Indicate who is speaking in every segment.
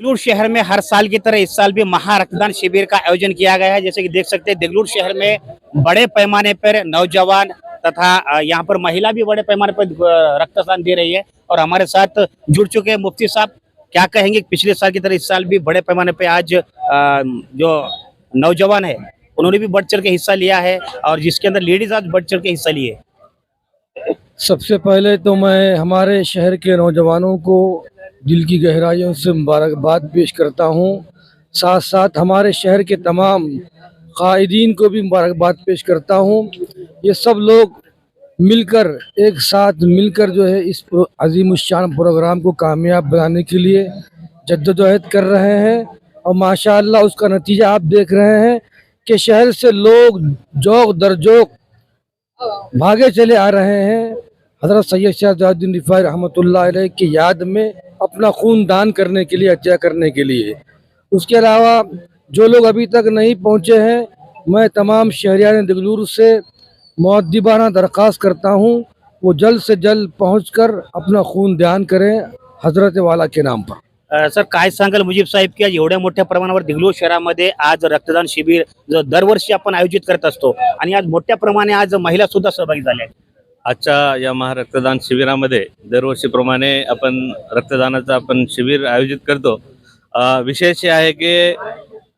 Speaker 1: देगलूर शहर में हर साल की तरह इस साल भी महा रक्तदान शिविर का आयोजन किया गया है। जैसे कि देख सकते हैं, देगलूर शहर में बड़े पैमाने पर नौजवान तथा यहाँ पर महिला भी बड़े पैमाने पर रक्तदान दे रही है और हमारे साथ जुड़ चुके हैं मुफ्ती साहब। क्या कहेंगे पिछले साल की तरह इस साल भी बड़े पैमाने पर आज जो नौजवान है, उन्होंने भी बढ़ चढ़ के हिस्सा लिया है और जिसके अंदर लेडीज़ आज बढ़ चढ़ के हिस्सा लिए
Speaker 2: सबसे पहले तो मैं हमारे शहर के नौजवानों को दिल की गहराइयों से मुबारकबाद पेश करता हूँ। साथ साथ हमारे शहर के तमाम कायदीन को भी मुबारकबाद पेश करता हूँ। ये सब लोग मिलकर, एक साथ मिलकर जो है इस अजीम शान प्रोग्राम को कामयाब बनाने के लिए जद्दोजहद कर रहे हैं और माशाअल्लाह उसका नतीजा आप देख रहे हैं कि शहर से लोग जोक दर जोक भागे चले आ रहे हैं। हज़रत सैयद शाहजुद्दीन रहमतुल्लाह अलैह की याद में अपना खून दान करने के लिए हत्या करने के लिए उसके अलावा जो लोग अभी तक नहीं पहुंचे हैं मैं तमाम शहरियान दगलूर से मुद्दबाना दरख्वास्त करता हूं वो जल्द से जल्द पहुंचकर अपना खून दान करें हजरत वाला के नाम पर
Speaker 1: आ, सर काय सांगाल मुजीब साहेब की आज एवढ्या मोठ्या प्रमाणावर दिगलूर शहरामध्ये आज रक्तदान शिबिर जो दरवर्षी आपण आयोजित करत असतो आणि आज मोठ्या प्रमाणे आज महिला सुद्धा सहभागी झाल्या आहेत.
Speaker 3: आजच्या या महारक्तदान शिबिरामध्ये दरवर्षीप्रमाणे आपण रक्तदानाचं आपण शिबिर आयोजित करतो. विशेष हे आहे की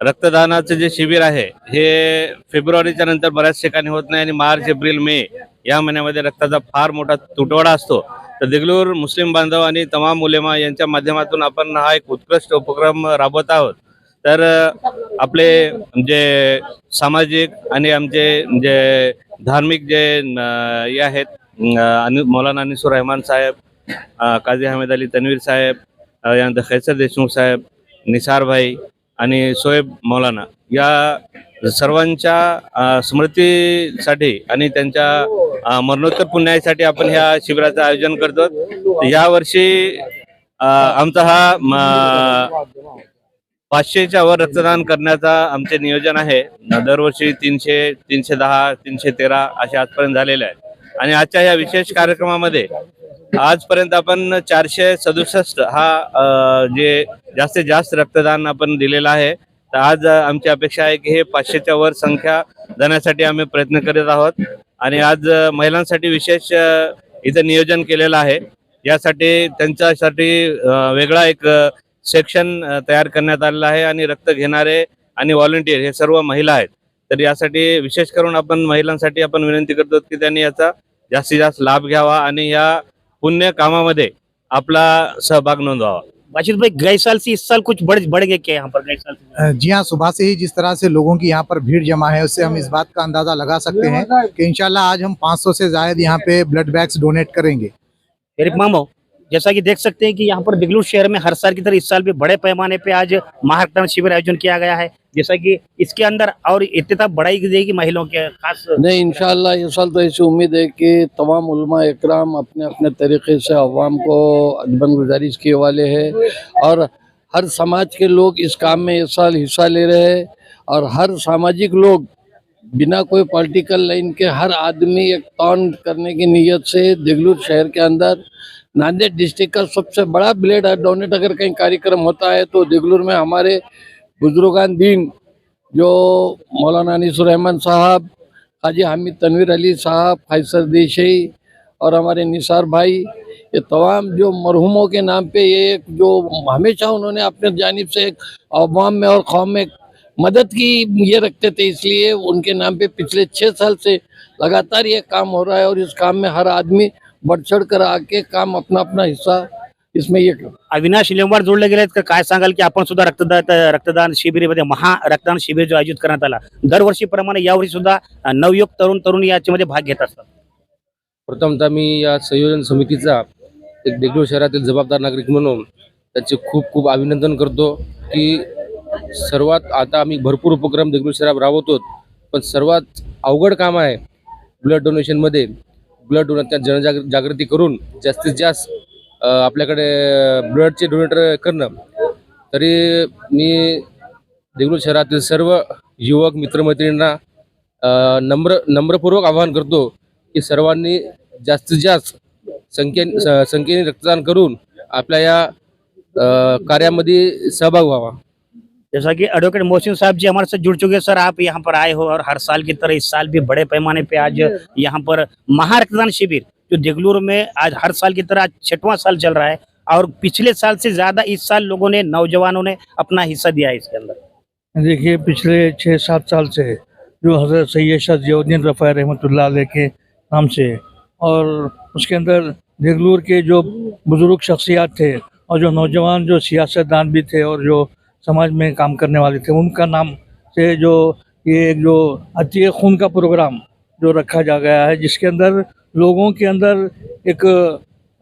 Speaker 3: रक्तदानाचं जे शिबिर आहे हे फेब्रुवारीच्या नंतर बऱ्याच ठिकाणी होत नाही आणि मार्च एप्रिल मे या महिन्यामध्ये रक्ताचा फार मोठा तुटवडा असतो. तर देगलूर मुस्लिम बांधव आणि तमाम उलेमा यांच्या माध्यमातून आपण हा एक उत्कृष्ट उपक्रम राबवत आहोत. तर आपले जे सामाजिक आणि आमचे जे धार्मिक जे न, हे आहेत मौलाना अनिसुर रहमान साहेब काझी अहमद अली तन्वीर साहेब यानंतर खैसर देशमुख साहेब निसार भाई आणि सोएब मौलाना या सर्वांच्या स्मृतीसाठी आणि त्यांच्या मरणोत्तर पुण्यासाठी आपण ह्या शिबिराचं आयोजन करतो. या यावर्षी आमचा हा पाचशेच्या वर रक्तदान करण्याचा आमचे नियोजन आहे. दरवर्षी तीनशे तीनशे दहा तीनशे तेरा असे आजपर्यंत झालेले आहेत. आणि आजच्या या विशेष कार्यक्रमामध्ये आजपर्यंत आपण चारशे सदुसष्ट हा जे जास्तीत जास्त रक्तदान आपण दिलेलं आहे तर आज आमची अपेक्षा आहे की हे पाचशेच्या वर संख्या जाण्यासाठी आम्ही प्रयत्न करीत आहोत. आणि आज महिलांसाठी विशेष इथं नियोजन केलेलं आहे. यासाठी त्यांच्यासाठी वेगळा एक सेक्शन तयार करण्यात आलेला आहे. आणि रक्त घेणारे आणि व्हॉलेंटियर हे सर्व महिला आहेत. तर यासाठी विशेष करून आपण महिलांसाठी आपण विनंती करतो की त्यांनी याचा जास्तीत जास्त लाभ घ्यावा आणि या पुण्य कामामध्ये आपला सहभाग नोंदवावा.
Speaker 1: बाशित भाई गए साल से इस साल कुछ बढ़ बढ़ गए क्या यहाँ पर गए साल से?
Speaker 4: अ, जी हाँ सुबह से ही जिस तरह से लोगों की यहाँ पर भीड़ जमा है उससे हम इस बात का अंदाजा लगा सकते हैं कि इंशाल्लाह आज हम 500 से ज्यादा यहाँ पे ब्लड बैग्स डोनेट करेंगे।
Speaker 1: जैसा कि देख सकते हैं कि यहाँ पर बेगलुरु शहर में हर साल की तरह इस साल भी बड़े पैमाने पे आज महारक्तदान शिविर आयोजन किया गया है। जैसा कि इसके अंदर और इतना बढ़ाई देगी महिलाओं के खास
Speaker 5: नहीं, इंशाल्लाह इस साल तो ऐसी उम्मीद है कि तमाम उलमा इकराम अपने अपने तरीके से अवाम को अदबन गुजारिश किए वाले है और हर समाज के लोग इस काम में इस साल हिस्सा ले रहे हैं और हर सामाजिक लोग बिना कोई पॉलिटिकल लाइन के हर आदमी एक टॉन करने की नीयत से देगलूर शहर के अंदर नांदेड़ डिस्ट्रिक्ट का सबसे बड़ा ब्लेड डोनेट अगर कहीं कार्यक्रम होता है तो देगलूर में हमारे बुजुर्गान दीन जो मौलाना अनीसुर रहमान साहब, हाजी हामिद तनवीर अली साहब फैसर देशई और हमारे निसार भाई, ये तमाम जो मरहूमों के नाम पे ये एक जो हमेशा उन्होंने अपने जानिब से एक अवाम में और कौम में मदद की, ये रखते थे, इसलिए उनके नाम पे पिछले छः साल से लगातार ये काम हो रहा है और इस काम में हर आदमी बढ़ चढ़ कर आके काम अपना अपना हिस्सा इसमें ये
Speaker 1: अविनाश लेंबार जोडले गेले आहेत का काय सांगाल की आपण सुद्धा रक्तदान रक्तदान शिबिरामध्ये महा रक्तदान शिबिर जो आयोजित करण्यात आला दरवर्षीप्रमाणे यावर्षी सुद्धा नवयुक्त तरुण तरुण याच्यामध्ये भाग घेत असतात.
Speaker 6: प्रथमतः मी या संयोजन समितीचा एक देगलूर शहरातील जबाबदार नागरिक म्हणून त्याचे खूप खूप अभिनंदन करतो की सर्वात आता आम्ही भरपूर उपक्रम देगलूर शहरात राबवतो पण सर्वात अवघड काम आहे ब्लड डोनेशनमध्ये ब्लड डोनेट त्या जनजाग जागृती करून जास्तीत जास्त आपल्याकडे ब्लडचे डोनेटर करणं. तरी मी देगलूर शहरातील सर्व युवक मित्रमैत्रिणींना नम्र नम्रपूर्वक आवाहन करतो की सर्वांनी जास्तीत जास्त संख्ये संख्येने रक्तदान करून आपल्या या
Speaker 7: कार्यामध्ये सहभाग व्हावा.
Speaker 1: जैसा कि एडवोकेट मोहसिन साहब जी हमारे साथ जुड़ चुके हैं। सर आप यहाँ पर आए हो और हर साल की तरह इस साल भी बड़े पैमाने पे आज यहाँ पर महारक्तदान शिविर जो देगलूर में आज हर साल की तरह आज छठवां साल चल रहा है और पिछले साल से ज़्यादा इस साल लोगों ने नौजवानों ने अपना हिस्सा दिया है इसके अंदर।
Speaker 8: देखिए पिछले छः सात साल से जो हज़रत सैयद शाह जियाउद्दीन रफ़ा अलैह के नाम से और उसके अंदर देगलूर के जो बुज़ुर्ग शख्सियात थे और जो नौजवान जो सियासतदान भी थे और जो समाज में काम करने वाले थे। उनका नाम से जो ये एक जो अतीय खून का प्रोग्राम जो रखा जा गया है, जिसके अंदर लोगों के अंदर एक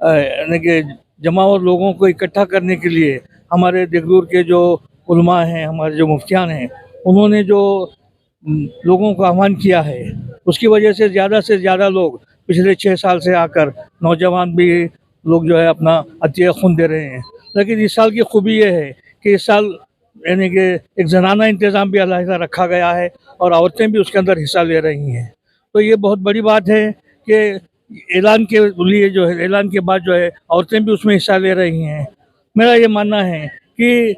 Speaker 8: यानी कि जमा और लोगों को इकट्ठा करने के लिए हमारे देगलूर के जो उलमा हैं, हमारे जो मुफ्तियान हैं, उन्होंने जो लोगों को आह्वान किया है, उसकी वजह से ज़्यादा से ज़्यादा लोग पिछले छः साल से आकर नौजवान भी लोग जो है अपना अतिया खून दे रहे हैं। लेकिन इस साल की खूबी यह है कि इस साल यानी कि एक जनाना इंतज़ाम भी अलहदा रखा गया है और औरतें भी उसके अंदर हिस्सा ले रही हैं। तो ये बहुत बड़ी बात है कि ऐलान के लिए जो है, ऐलान के बाद जो है, औरतें भी उसमें हिस्सा ले रही हैं। मेरा ये मानना है कि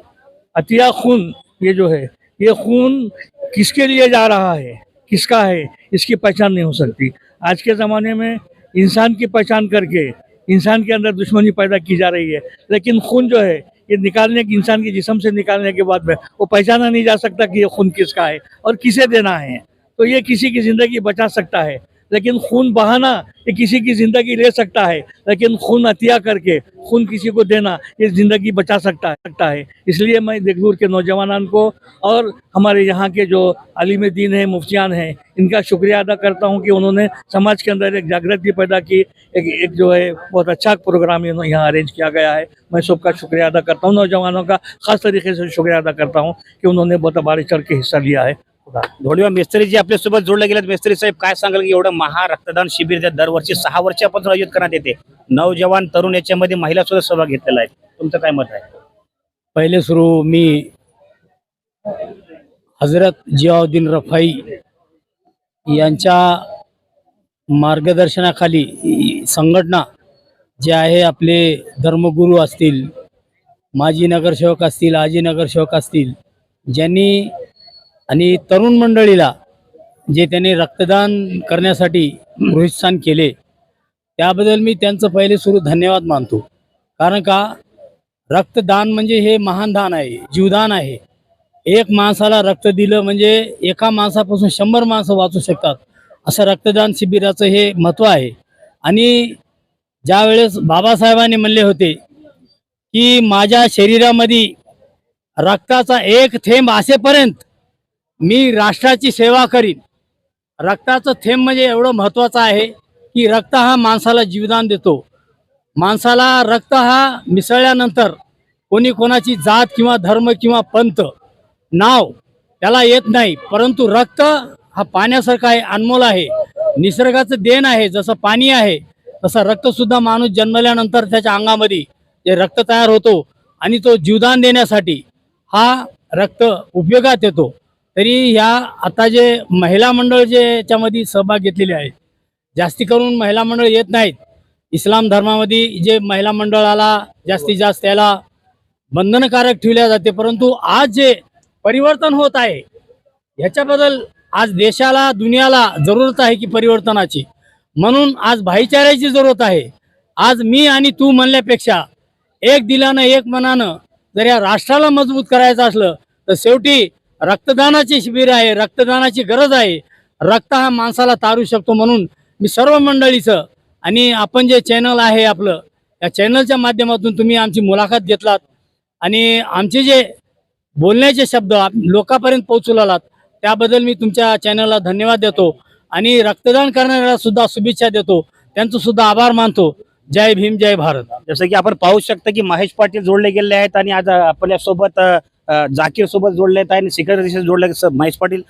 Speaker 8: अतिया खून ये जो है, ये खून किसके लिए जा रहा है? किसका है? इसकी पहचान नहीं हो सकती। आज के ज़माने में इंसान की पहचान करके, इंसान के अंदर दुश्मनी पैदा की जा रही है। लेकिन खून जो है ये निकालने की इंसान के जिसम से निकालने के बाद में वो पहचाना नहीं जा सकता कि ये खून किसका है और किसे देना है। तो ये किसी की ज़िंदगी बचा सकता है। लेकिन खून बहाना ये किसी की ज़िंदगी ले सकता है, लेकिन खून अतिया करके खून किसी को देना ये ज़िंदगी बचा सकता है सकता है। इसलिए मैं देगलूर के नौजवान को और हमारे यहाँ के जो अलीम दीन हैं, मुफ्तियान हैं, इनका शुक्रिया अदा करता हूँ कि उन्होंने समाज के अंदर एक जागृति पैदा की, एक एक जो है बहुत अच्छा प्रोग्राम यहाँ अरेंज किया गया है। मैं सबका शुक्रिया अदा करता हूँ, नौजवानों का खास तरीके से शुक्रिया अदा करता हूँ कि उन्होंने बहुत बारी चढ़ के हिस्सा लिया है।
Speaker 1: धोडीवा मेस्त्री जी आपल्यासोबत जोडले गेलेत. मेस्त्री साहेब काय सांगाल की एवढं महा रक्तदान शिबिर दरवर्षी सहा वर्षापासून आयोजित करण्यात येते? नौजवान तरुण याच्यामध्ये महिला सुद्धा सहभाग घेतलेला आहे. तुमचं काय मत आहे?
Speaker 9: पहिले सुरू मी हजरत जियाउद्दीन रफाई यांच्या मार्गदर्शनाखाली संघटना जे आहे आपले धर्मगुरू असतील माजी नगरसेवक असतील आजी नगरसेवक असतील ज्यांनी आणि तरुण मंडळीला जे त्यांनी रक्तदान करण्यासाठी प्रोत्साहन केले त्याबद्दल मी त्यांचं पहिले सुरू धन्यवाद मानतो. कारण का रक्तदान म्हणजे हे महान दान आहे जीवदान आहे. एक माणसाला रक्त दिलं म्हणजे एका माणसापासून शंभर माणसं वाचू शकतात. असं रक्तदान शिबिराचं हे महत्त्व आहे. आणि ज्या वेळेस बाबासाहेबांनी म्हणले होते की माझ्या शरीरामध्ये रक्ताचा एक थेंब असेपर्यंत मी राष्ट्राची सेवा करीन. रक्ताचं थेंब म्हणजे एवढं महत्त्वाचं आहे की रक्त हा माणसाला जीवदान देतो. माणसाला रक्त हा मिसळल्यानंतर कोणी कोणाची जात किंवा धर्म किंवा पंथ नाव त्याला येत नाही. परंतु रक्त हा पाण्यासारखा आहे अनमोल आहे. निसर्गाचं देण आहे जसं पाणी आहे तसं रक्तसुद्धा माणूस जन्मल्यानंतर त्याच्या अंगामध्ये जे रक्त तयार होतो आणि तो जीवदान देण्यासाठी हा रक्त उपयोगात येतो. तरी ह्या आता जे महिला मंडळ जे याच्यामध्ये सहभाग घेतलेले आहेत जास्ती करून महिला मंडळ येत नाहीत. इस्लाम धर्मामध्ये जे महिला मंडळाला जास्तीत जास्त त्याला बंधनकारक ठेवल्या जाते परंतु आज जे परिवर्तन होत आहे ह्याच्याबद्दल आज देशाला दुनियाला जरूरत आहे की परिवर्तनाची. म्हणून आज भाईचाऱ्याची जरूरत आहे. आज मी आणि तू म्हणल्यापेक्षा एक दिलानं एक मनानं जर या राष्ट्राला मजबूत करायचं असलं तर शेवटी रक्तदानाचे शिबिर आहे रक्तदानाची गरज आहे. रक्त हा माणसाला तारू शकतो म्हणून मी सर्व मंडळीचं आणि आपण जे चॅनल आहे आपलं या चॅनलच्या माध्यमातून तुम्ही आमची मुलाखत घेतलात. आणि आमचे जे बोलण्याचे शब्द लोकापर्यंत पोहोचू लागलात त्याबद्दल मी तुमच्या चॅनलला धन्यवाद देतो. आणि रक्तदान करणाऱ्याला सुद्धा शुभेच्छा देतो. त्यांचं सुद्धा आभार मानतो. जय भीम जय भारत.
Speaker 1: जसं की आपण पाहू शकता की महेश पाटील जोडले गेले आहेत आणि आज आपल्यासोबत जाकीर सोबत जोडले आहेत आणि सेक्रेटरी जोडले महेश पाटील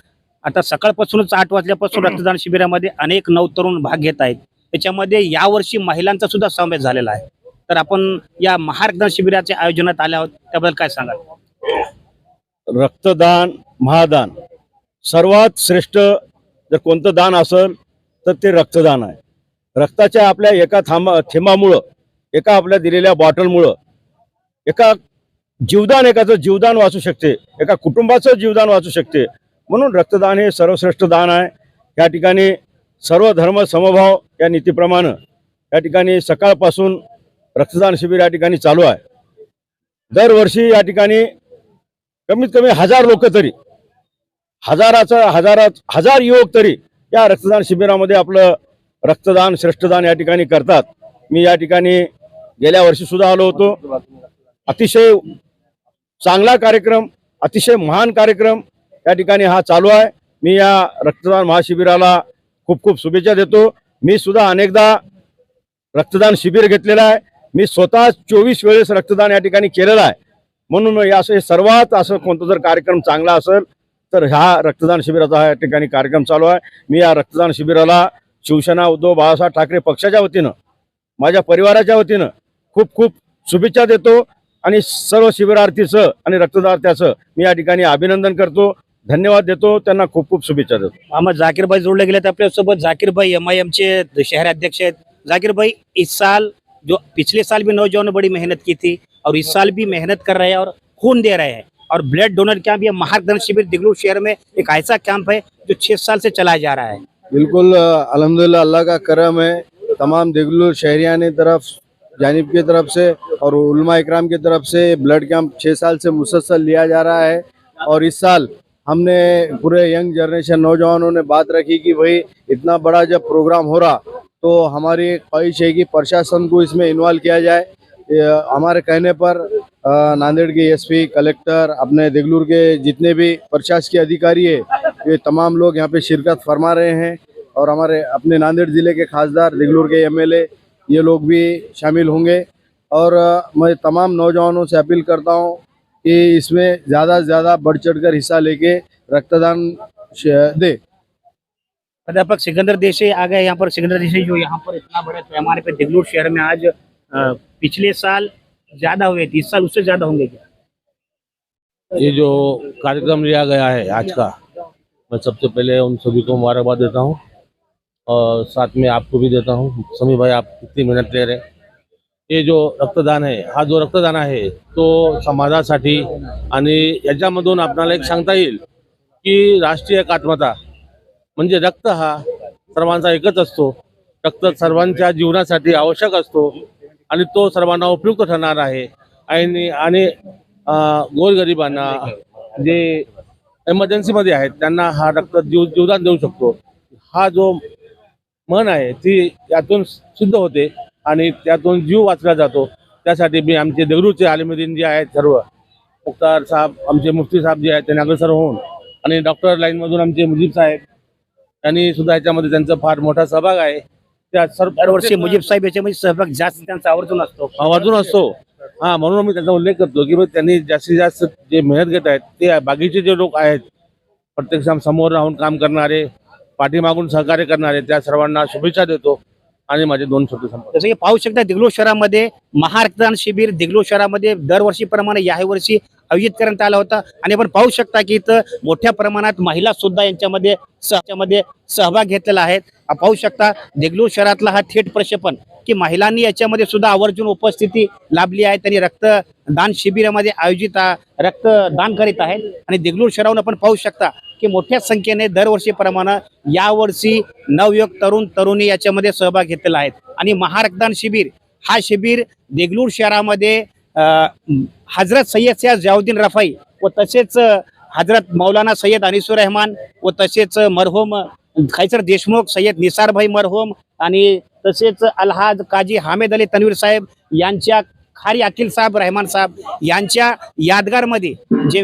Speaker 1: आता सकाळपासूनच आठ वाजल्यापासून रक्तदान शिबिरामध्ये अनेक नवतरुण भाग घेत आहेत. त्याच्यामध्ये यावर्षी महिलांचा सुद्धा समावेश झालेला आहे. तर आपण या महारक्तदान शिबिराच्या आयोजनात आल्या आहोत. त्याबद्दल काय सांगाल?
Speaker 10: रक्तदान महादान. सर्वात श्रेष्ठ जर कोणतं दान असेल तर ते रक्तदान आहे. रक्ताच्या आपल्या एका थांबा थेंबामुळं एका आपल्या दिलेल्या बॉटलमुळं एका जीवदान एकाचं जीवदान वाचू शकते. एका कुटुंबाचं जीवदान वाचू शकते. म्हणून रक्तदान हे सर्वश्रेष्ठ दान आहे. या ठिकाणी सर्व धर्म समभाव या नीतीप्रमाणे या ठिकाणी सकाळपासून रक्तदान शिबिर या ठिकाणी चालू आहे. दरवर्षी या ठिकाणी कमीत कमी हजार लोक तरी हजाराचा हजारा हजार युवक तरी या रक्तदान शिबिरामध्ये आपलं रक्तदान श्रेष्ठदान या ठिकाणी करतात. मी या ठिकाणी गेल्या वर्षीसुद्धा आलो होतो. अतिशय चांगला कार्यक्रम अतिशय महान कार्यक्रम या ठिकाणी हा चालू आहे. मी या रक्तदान महाशिबिराला खूप खूप शुभेच्छा देतो. मी सुद्धा अनेकदा रक्तदान शिबिर घेतलेलं आहे. मी स्वतः चोवीस वेळेस रक्तदान या ठिकाणी केलेलं आहे. म्हणून या असं हे सर्वात असं कोणता जर कार्यक्रम चांगला असेल तर ह्या रक्तदान शिबिराचा हा या ठिकाणी कार्यक्रम चालू आहे. मी या रक्तदान शिबिराला शिवसेना उद्धव बाळासाहेब ठाकरे पक्षाच्या वतीनं माझ्या परिवाराच्या वतीनं खूप खूप शुभेच्छा देतो. आणि सर्व शिबिरार्थीचं आणि रक्तदात्याचं मी या ठिकाणी अभिनंदन करतो. धन्यवाद देतो. त्यांना खूप खूप शुभेच्छा देतो.
Speaker 1: मोहम्मद जाकिर भाई जोड़ने के लिए आपल्यासोबत जाकिर भाई एम आई एम चे शहर अध्यक्ष आहेत. जाकिर भाई इस साल जो पिछले साल भी नौजवानों ने बड़ी मेहनत की थी और इस साल भी मेहनत कर रहे हैं और खून दे रहे हैं। और ब्लड डोनर कैंप ये महारदन शिविर दिगलू शहर में एक ऐसा कैंप है जो छह साल से चलाया जा रहा है।
Speaker 11: बिल्कुल अल्हम्दुलिल्लाह अल्लाह का करम है। तमाम देगलूर शहरियानी तरफ जानिब की तरफ़ से और उलमा इकराम की तरफ़ से ब्लड कैंप छः साल से मुसलसल लिया जा रहा है। और इस साल हमने पूरे यंग जनरेशन नौजवानों ने बात रखी कि भाई, इतना बड़ा जब प्रोग्राम हो रहा तो हमारी ख्वाहिश है कि प्रशासन को इसमें इन्वॉल्व किया जाए। हमारे कहने पर नांदेड़ के एसपी, कलेक्टर, अपने देगलूर के जितने भी प्रशासकीय अधिकारी है, ये तमाम लोग यहाँ पे शिरकत फरमा रहे हैं। और हमारे अपने नांदेड़ ज़िले के खासदार, देगलूर के एमएलए ये लोग भी शामिल होंगे। और मैं तमाम नौजवानों से अपील करता हूँ कि इसमें ज़्यादा से ज़्यादा बढ़ चढ़ कर हिस्सा लेके रक्तदान दे।
Speaker 1: अध्यापक सिकंदर देसाई आ गए यहाँ पर। सिकंदर देसाई जो यहाँ पर इतना बड़े पैमाने पे दिगलूर शहर में आज पिछले साल ज़्यादा हुए थे इस साल उससे ज़्यादा होंगे क्या?
Speaker 7: ये जो कार्यक्रम लिया गया है आज का मैं सबसे पहले उन सभी को मुबारकबाद देता हूँ। और साथ में आपको भी देता हूँ। समी भाई आप कितनी मेहनत ले रहे हैं. हे जो रक्तदान आहे हा जो रक्तदान आहे तो समाजासाठी आणि याच्यामधून आपणाला एक सांगता येईल की राष्ट्रीय एकात्मता म्हणजे रक्त हा सर्वांचा एकच असतो. रक्त सर्वांच्या जीवनासाठी आवश्यक असतो आणि तो सर्वांना उपयुक्त ठरणार आहे. आणि आणि गोरगरिबांना जे एमर्जन्सीमध्ये आहेत त्यांना हा रक्त जीव जीवदान देऊ शकतो. हा जो मन आहे ती यातून सिद्ध होते आणि त्यातून जीव वाचला जातो. त्यासाठी मी आमचे देगलूरचे आलिमुद्दीन जे आहेत सर्व मुख्तार साहेब आमचे मुफ्ती साहेब जे आहेत त्यांनी अग्रसर होऊन आणि डॉक्टर लाईनमधून आमचे मुजीब साहेब यांनी सुद्धा याच्यामध्ये त्यांचा फार मोठा सहभाग आहे. त्या सर्व
Speaker 1: दरवर्षी मुजीब साहेब याच्यामध्ये सहभाग जास्त त्यांचा आवर्जून असतो.
Speaker 7: आवर्जून असतो. हा म्हणून मी त्याचा उल्लेख करतो की त्यांनी जास्तीत जास्त जे मेहनत घेत आहेत ते बाकीचे जे लोक आहेत प्रत्यक्ष समोर राहून काम करणारे पाठीमागून सहकार्य करणारे त्या सर्वांना शुभेच्छा देतो आणि माझे दोन शब्द संपले
Speaker 1: जसं की पाहू शकता दिग्लो शहरामध्ये महारक्तदान शिबिर दिग्लो शहरामध्ये दरवर्षीप्रमाणे याही वर्षी आयोजित करण्यात आला होता. आणि आपण पाहू शकता की इथं मोठ्या प्रमाणात महिला सुद्धा यांच्यामध्ये याच्यामध्ये सहभाग घेतलेला आहे. पाहू शकता देगलूर शहरातला हा थेट प्रक्षेपण की महिलांनी याच्यामध्ये सुद्धा आवर्जून उपस्थिती लाभली आहे. त्यांनी रक्तदान शिबिरामध्ये आयोजित रक्तदान करीत आहेत. आणि देगलूर शहराहून आपण पाहू शकता की मोठ्या संख्येने दरवर्षीप्रमाणे यावर्षी नवयुवक तरुण तरुणी याच्यामध्ये सहभाग घेतलेला आहेत. आणि महारक्तदान शिबिर हा शिबिर देगलूर शहरामध्ये हजरत सय्यद सियाज जयाउद्दीन रफाई व तसेच हजरत मौलाना सय्यद अनिसुर रहमान व तसेच मरहोम खैसर देशमुख सय्यद निसारभाई मरहोम आणि तसेच अलहाज काजी हामेद अली तनवीर साहेब यांच्या खारी अकिल साहेब रहमान साहेब यांच्या यादगारमध्ये जे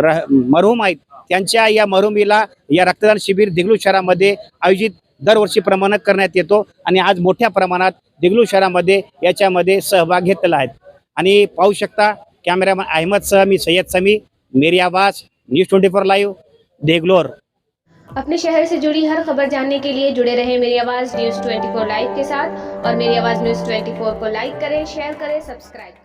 Speaker 1: रह- मरहूम आहेत त्यांच्या या मरुमीला या रक्तदान शिबिर देगलू शहरामध्ये आयोजित दरवर्षीप्रमाणे करण्यात येतो आणि आज मोठ्या प्रमाणात देगलू शहरामध्ये याच्यामध्ये सहभाग घेतलेला आहे. आणि पाहू शकता कॅमेरामॅन अहमद सह मी सय्यद समी मेरी आवाज news twenty four live Deglur.
Speaker 12: अपने शहर से जुड़ी हर खबर जानने के लिए जुड़े रहे मेरी आवाज़ न्यूज़ 24 लाइव के साथ और मेरी आवाज़ न्यूज़ 24 को लाइक करें शेयर करें सब्सक्राइब करें।